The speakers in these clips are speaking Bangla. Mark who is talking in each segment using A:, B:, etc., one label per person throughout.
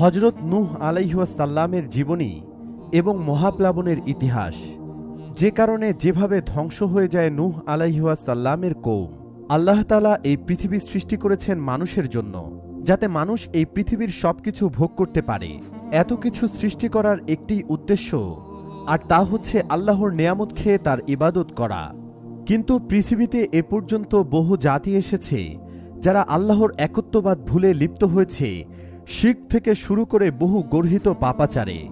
A: হজরত নূহ আলাইহাসাল্লামের জীবনী এবং মহাপ্লাবনের ইতিহাস। যে কারণে যেভাবে ধ্বংস হয়ে যায় নূহ আলাইহাসাল্লামের কৌম, আল্লাহ তালা এই পৃথিবী সৃষ্টি করেছেন মানুষের জন্য, যাতে মানুষ এই পৃথিবীর সবকিছু ভোগ করতে পারে। এত কিছু সৃষ্টি করার একটি উদ্দেশ্য, আর তা হচ্ছে আল্লাহর নেয়ামত খেয়ে তার ইবাদত করা। কিন্তু পৃথিবীতে এ পর্যন্ত বহু জাতি এসেছে, যারা আল্লাহর একত্ববাদ ভুলে লিপ্ত হয়েছে শিখ থেকে শুরু করে বহু গর্হিত পাপাচারে।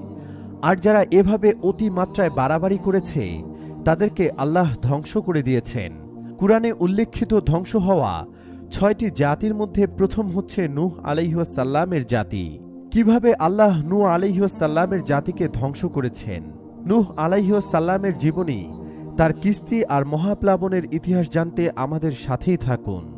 A: আর যারা এভাবে অতিমাত্রায় বাড়াবাড়ি করেছে, তাদেরকে আল্লাহ ধ্বংস করে দিয়েছেন। কুরআনে উল্লেখিত ধ্বংস হওয়া ছয়টি জাতির মধ্যে প্রথম হচ্ছে নূহ আলাইহাসাল্লামের জাতি। কীভাবে আল্লাহ নূহ আলাইহাসাল্লামের জাতিকে ধ্বংস করেছেন? নূহ আলাইহাসাল্লামের জীবনী তার কিস্তি আর মহাপ্লাবনের ইতিহাস জানতে আমাদের সাথেই থাকুন।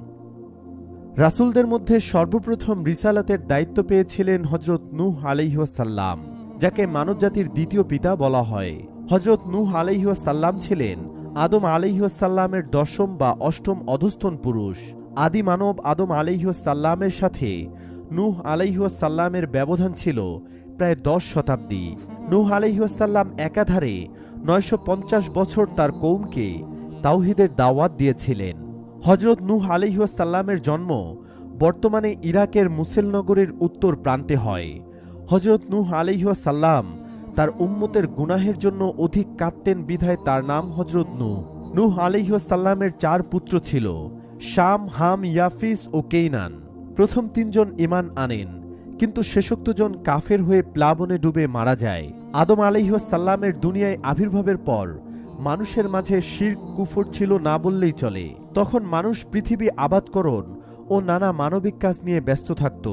A: রাসূলদের মধ্যে সর্বপ্রথম রিসালাতের দায়িত্ব পেয়েছিলেন হজরত নূহ আলাইহাসাল্লাম যাকে মানবজাতির দ্বিতীয় পিতা বলা হয়। হজরত নূহ আলাইহাসাল্লাম ছিলেন আদম আলাইহাসাল্লামের দশম বা অষ্টম অধস্থন পুরুষ। আদি মানব আদম আলাইহাসাল্লামের সাথে নূহ আলাইহাসাল্লামের ব্যবধান ছিল প্রায় দশ শতাব্দী। নূহ আলাইহাসাল্লাম একাধারে নয়শো পঞ্চাশ বছর তার কৌমকে তাওহিদের দাওয়াত দিয়েছিলেন। হজরত নূহ আলিহাসাল্লামের জন্ম বর্তমানে ইরাকের মুসেলনগরের উত্তর প্রান্তে হয়। হজরত নূহ আলিহাসাল্লাম তার উম্মতের গুনাহের জন্য অধিক কাঁদতেন বিধায় তার নাম হজরত নূহ। নূহ আলিহাসাল্লামের চার পুত্র ছিল, শাম, হাম, ইয়াফিস ও কেইনান। প্রথম তিনজন ইমান আনেন, কিন্তু শেষোক্তজন কাফের হয়ে প্লাবনে ডুবে মারা যায়। আদম আলিহাসাল্লামের দুনিয়ায় আবির্ভাবের পর মানুষের মাঝে শির কুফর ছিল না বললেই চলে। তখন মানুষ পৃথিবী আবাদকরণ ও নানা মানবিক কাজ নিয়ে ব্যস্ত থাকত।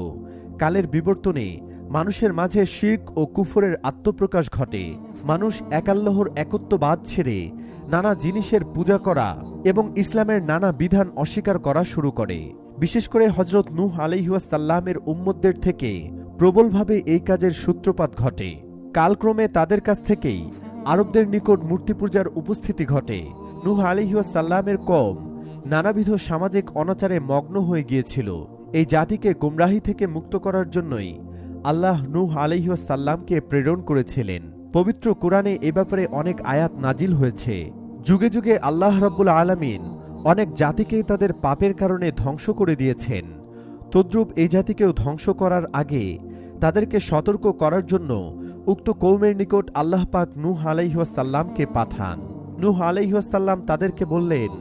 A: কালের বিবর্তনে মানুষের মাঝে শির্ক ও কুফরের আত্মপ্রকাশ ঘটে। মানুষ একাল্লাহর একত্ববাদ ছেড়ে নানা জিনিসের পূজা করা এবং ইসলামের নানা বিধান অস্বীকার করা শুরু করে। বিশেষ করে হজরত নূহ আলিহাসাল্লামের উম্মতদের থেকে প্রবলভাবে এই কাজের সূত্রপাত ঘটে। কালক্রমে তাদের কাছ থেকেই আরবদের নিকট মূর্তি পূজার উপস্থিতি ঘটে। নূহ আলিহাসাল্লামের কম নানাবিধ সামাজিক অনাচারে মগ্ন হয়ে গিয়েছিল। এই জাতিকে গুমরাহি থেকে মুক্ত করার জন্যই আল্লাহ নূহ আলিহাসাল্লামকে প্রেরণ করেছিলেন। পবিত্র কোরআনে এ ব্যাপারে অনেক আয়াত নাজিল হয়েছে। যুগে যুগে আল্লাহ রব্বুল আলামিন অনেক জাতিকেই তাদের পাপের কারণে ধ্বংস করে দিয়েছেন। তদ্রুপ এই জাতিকেও ধ্বংস করার আগে তাদেরকে সতর্ক করার জন্য উক্ত কৌমের নিকট আল্লাহ পাক নূহ আলাইহাসাল্লামকে পাঠান। নূহ আলাইহাসাল্লাম তাদেরকে বললেন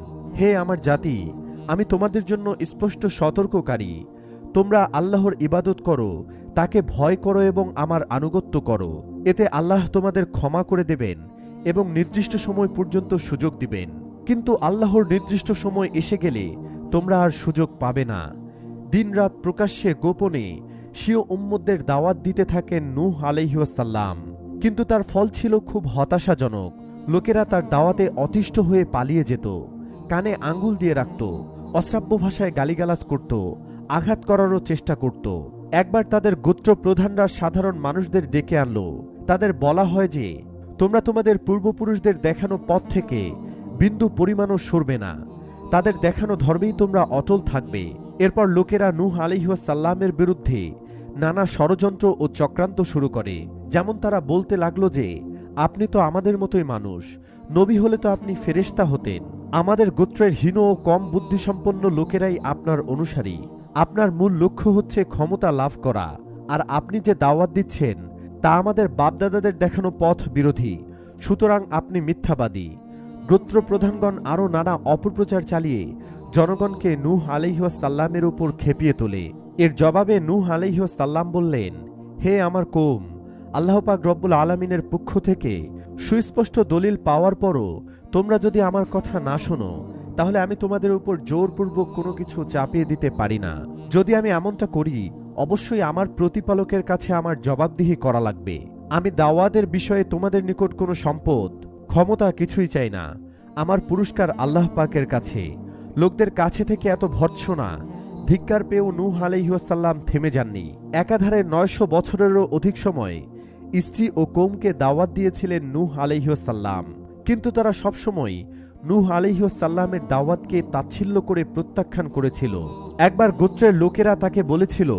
A: হে আমার জাতি, আমি তোমাদের জন্য স্পষ্ট সতর্ককারী। তোমরা আল্লাহর ইবাদত করো, তাকে ভয় করো এবং আমার আনুগত্য করো। এতে আল্লাহ তোমাদের ক্ষমা করে দেবেন এবং নির্দিষ্ট সময় পর্যন্ত সুযোগ দিবেন। কিন্তু আল্লাহর নির্দিষ্ট সময় এসে গেলে তোমরা আর সুযোগ পাবে না। দিনরাত প্রকাশ্যে গোপনে সিও উম্মদের দাওয়াত দিতে থাকেন নূহ আলাইহাসাল্লাম কিন্তু তার ফল ছিল খুব হতাশাজনক। লোকেরা তার দাওয়াতে অতিষ্ঠ হয়ে পালিয়ে যেত। কানে আঙ্গুল দিয়ে রাখত, অশ্রাব্য ভাষায় গালিগালাজ করত, আঘাত করারও চেষ্টা করত। একবার তাদের গোত্র প্রধানরা সাধারণ মানুষদের ডেকে আনলো। তাদের বলা হয় যে, তোমরা তোমাদের পূর্বপুরুষদের দেখানো পথ থেকে বিন্দু পরিমাণও সরবে না। তাদের দেখানো ধর্মেই তোমরা অটল থাকবে। এরপর লোকেরা নূহ আলিহাসাল্লামের বিরুদ্ধে নানা ষড়যন্ত্র ও চক্রান্ত শুরু করে। যেমন তারা বলতে লাগল যে, আপনি তো আমাদের মতোই মানুষ। নবী হলে তো আপনি ফেরেস্তা হতেন। আমাদের গোত্রের হীন ও কম বুদ্ধিসম্পন্ন লোকেরাই আপনার অনুসারী। আপনার মূল লক্ষ্য হচ্ছে ক্ষমতা লাভ করা। আর আপনি যে দাওয়াত দিচ্ছেন, তা আমাদের বাপদাদাদের দেখানো পথ বিরোধী। সুতরাং আপনি মিথ্যাবাদী। গোত্র প্রধানগণ আরও নানা অপপ্রচার চালিয়ে জনগণকে নূহ আলিহাসাল্লামের উপর খেপিয়ে তোলে। এর জবাবে নূহ আলিহাসাল্লাম বললেন, হে আমার কোম আল্লাহপাক রব্বুল আলমিনের পক্ষ থেকে সুস্পষ্ট দলিল পাওয়ার পরও তোমরা যদি আমার কথা না শোনো, তাহলে আমি তোমাদের উপর জোরপূর্বক কোনো কিছু চাপিয়ে দিতে পারি না। যদি আমি এমনটা করি, অবশ্যই আমার প্রতিপালকের কাছে আমার জবাবদিহি করা লাগবে। আমি দাওয়াদের বিষয়ে তোমাদের নিকট কোনো সম্পদ, ক্ষমতা কিছুই চাই না। আমার পুরস্কার আল্লাহ পাকের কাছে। লোকদের কাছে থেকে এত ভর্ৎসনা, ধিক্কার পেয়েও নূহ আলাইহাসাল্লাম থেমে যাননি। একাধারে নয়শো বছরেরও অধিক সময় স্ত্রী ও কোমকে দাওয়াত দিয়েছিলেন নূহ আলাইহাসাল্লাম কিন্তু তারা সবসময় নূহ আলিহাসাল্লামের দাওয়াতকে তাচ্ছিল্য করে প্রত্যাখ্যান করেছিল। একবার গোত্রের লোকেরা তাকে বলেছিল,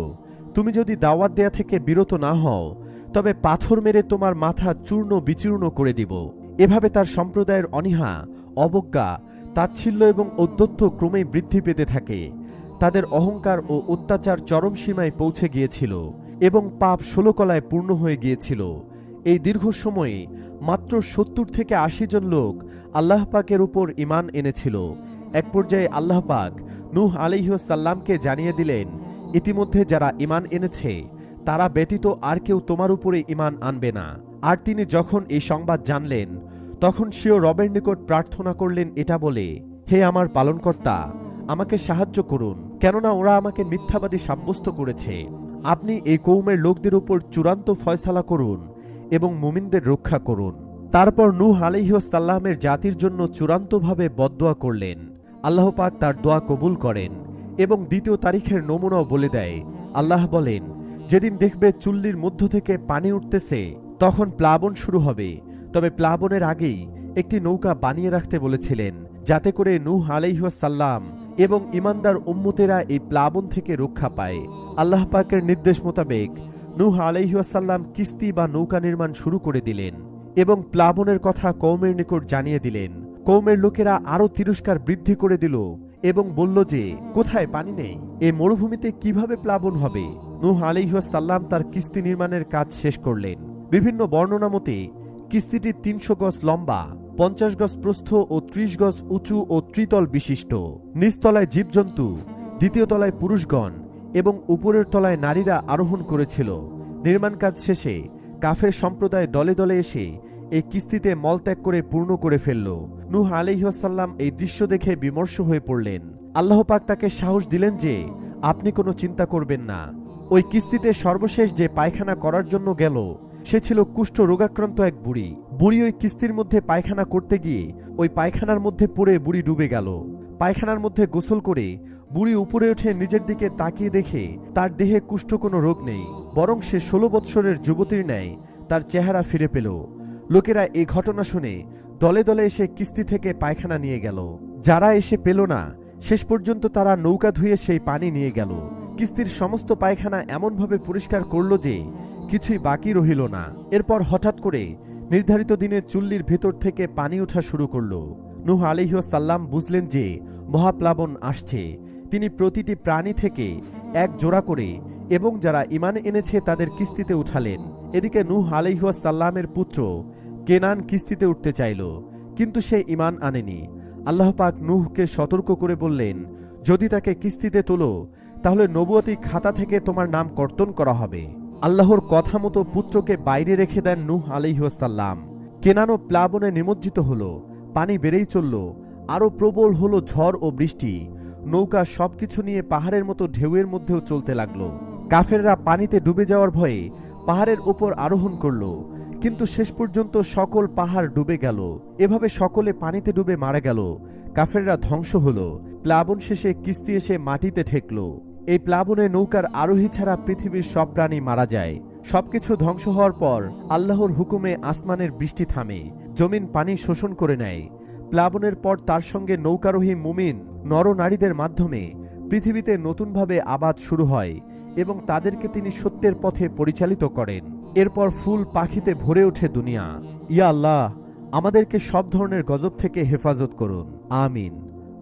A: তুমি যদি দাওয়াত দেয়া থেকে বিরত না হও, তবে পাথর মেরে তোমার মাথা চূর্ণ বিচূর্ণ করে দিব। এভাবে তার সম্প্রদায়ের অনীহা, অবজ্ঞা, তাচ্ছিল্য এবং ঔদ্ধত্য ক্রমেই বৃদ্ধি পেতে থাকে। তাদের অহংকার ও অত্যাচার চরম সীমায় পৌঁছে গিয়েছিল এবং পাপ ষোলকলায় পূর্ণ হয়ে গিয়েছিল। এই দীর্ঘ সময়ে মাত্র সত্তর থেকে আশি জন লোক আল্লাহ পাকের উপর ইমান এনেছিল। এক পর্যায়ে আল্লাহ পাক নূহ আলিহাসাল্লামকে জানিয়ে দিলেন, ইতিমধ্যে যারা ইমান এনেছে, তারা ব্যতীত আর কেউ তোমার উপরে ইমান আনবে না। আর তিনি যখন এই সংবাদ জানলেন, তখন সেও রবের নিকট প্রার্থনা করলেন এটা বলে, হে আমার পালনকর্তা, আমাকে সাহায্য করুন, কেননা ওরা আমাকে মিথ্যাবাদী সাব্যস্ত করেছে। আপনি এই কৌমের লোকদের উপর চূড়ান্ত ফয়সালা করুন এবং মুমিনদের রক্ষা করুন। তারপর নূহ আলিহাসাল্লামের জাতির জন্য চূড়ান্তভাবে বদদোয়া করলেন। আল্লাহ পাক তার দোয়া কবুল করেন এবং দ্বিতীয় তারিখের নমুনাও বলে দেয়। আল্লাহ বলেন, যেদিন দেখবে চুল্লির মধ্য থেকে পানি উঠতেছে, তখন প্লাবন শুরু হবে। তবে প্লাবনের আগেই একটি নৌকা বানিয়ে রাখতে বলেছিলেন, যাতে করে নূহ আলাইহাল্লাম এবং ইমানদার উম্মতেরা এই প্লাবন থেকে রক্ষা পায়। আল্লাহ পাকের নির্দেশ মোতাবেক নূহ আলাইহাল্লাম কিস্তি বা নৌকা নির্মাণ শুরু করে দিলেন এবং প্লাবনের কথা কৌমের নিকট জানিয়ে দিলেন। কৌমের লোকেরা আরও তিরস্কার বৃদ্ধি করে দিল এবং বলল যে, কোথায় পানি নেই? এ মরুভূমিতে কীভাবে প্লাবন হবে? নূহ আলিহাসাল্লাম তার কিস্তি নির্মাণের কাজ শেষ করলেন। বিভিন্ন বর্ণনা মতে, কিস্তিটি তিনশো গজ লম্বা, পঞ্চাশ গজ প্রস্থ ও ত্রিশ গজ উঁচু ও ত্রিতল বিশিষ্ট। নিচতলায় জীবজন্তু, দ্বিতীয় তলায় পুরুষগণ এবং উপরের তলায় নারীরা আরোহণ করেছিল। নির্মাণ কাজ শেষে কাফের সম্প্রদায় দলে দলে এসে এই কিস্তিতে মলত্যাগ করে পূর্ণ করে ফেলল। নূহ আলিহাসাল্লাম এই দৃশ্য দেখে বিমর্ষ হয়ে পড়লেন। আল্লাহ পাক তাকে সাহস দিলেন যে আপনি কোনো চিন্তা করবেন না। ওই কিস্তিতে সর্বশেষ যে পায়খানা করার জন্য গেল, সে ছিল কুষ্ঠ রোগাক্রান্ত এক বুড়ি। বুড়ি ওই কিস্তির মধ্যে পায়খানা করতে গিয়ে ওই পায়খানার মধ্যে পড়ে বুড়ি ডুবে গেল। পায়খানার মধ্যে গোসল করে বুড়ি উপরে উঠে নিজের দিকে তাকিয়ে দেখে তার দেহে কুষ্ঠ কোনো রোগ নেই, বরং সে ষোলো বৎসরের যুবতীর ন্যায় তার চেহারা ফিরে পেল। লোকেরা এই ঘটনা শুনে দলে দলে এসে কিস্তি থেকে পায়খানা নিয়ে গেল। যারা এসে পেল না, শেষ পর্যন্ত তারা নৌকা ধুয়ে সেই পানি নিয়ে গেল। কিস্তির সমস্ত পায়খানা এমনভাবে পরিষ্কার করল যে কিছুই বাকি রহিল না। এরপর হঠাৎ করে নির্ধারিত দিনে চুল্লির ভেতর থেকে পানি ওঠা শুরু করল। নুহ আলিহাসাল্লাম বুঝলেন যে মহাপ্লাবন আসছে তিনি প্রতিটি প্রাণী থেকে এক জোড়া করে এবং যারা ইমান এনেছে তাদের কিস্তিতে উঠালেন। এদিকে নূহ আলিহাসাল্লামের পুত্র কেনান কিস্তিতে উঠতে চাইল, কিন্তু সে ইমান আনেনি। আল্লাহ পাক নুহকে সতর্ক করে বললেন, যদি তাকে কিস্তিতে তোলো, তাহলে নবুয়তি খাতা থেকে তোমার নাম কর্তন করা হবে। আল্লাহর কথা মতো পুত্রকে বাইরে রেখে দেন নূহ আলিহাসাল্লাম কেনানো প্লাবনে নিমজ্জিত হল, পানি বেড়েই চলল, আরও প্রবল হল ঝড় ও বৃষ্টি। নৌকা সবকিছু নিয়ে পাহাড়ের মতো ঢেউয়ের মধ্যেও চলতে লাগল। কাফেররা পানিতে ডুবে যাওয়ার ভয়ে পাহাড়ের ওপর আরোহণ করল। কিন্তু শেষ পর্যন্ত সকল পাহাড় ডুবে গেল। এভাবে সকলে পানিতে ডুবে মারা গেল। কাফেররা ধ্বংস হল। প্লাবন শেষে কিস্তি এসে মাটিতে ঠেকল। এই প্লাবনে নৌকার আরোহী ছাড়া পৃথিবীর সব প্রাণী মারা যায়। সবকিছু ধ্বংস হওয়ার পর আল্লাহর হুকুমে আসমানের বৃষ্টি থামে। জমিন পানি শোষণ করে নেয়। প্লাবনের পর তার সঙ্গে নৌকারোহী মুমিন নরনারীদের মাধ্যমে পৃথিবীতে নতুনভাবে আবাদ শুরু হয় এবং তাদেরকে তিনি সত্যের পথে পরিচালিত করেন। এরপর ফুল পাখিতে ভরে ওঠে দুনিয়া। ইয়া আল্লাহ, আমাদেরকে সব ধরনের গজব থেকে হেফাজত করুন। আমিন।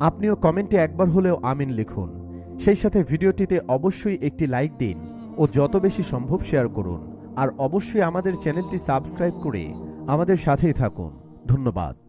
A: আপনিও কমেন্টে একবার হলেও আমিন লিখুন। সেই সাথে ভিডিওটিতে অবশ্যই একটি লাইক দিন ও যত বেশি সম্ভব শেয়ার করুন। আর অবশ্যই আমাদের চ্যানেলটি সাবস্ক্রাইব করে আমাদের সাথেই থাকুন। ধন্যবাদ।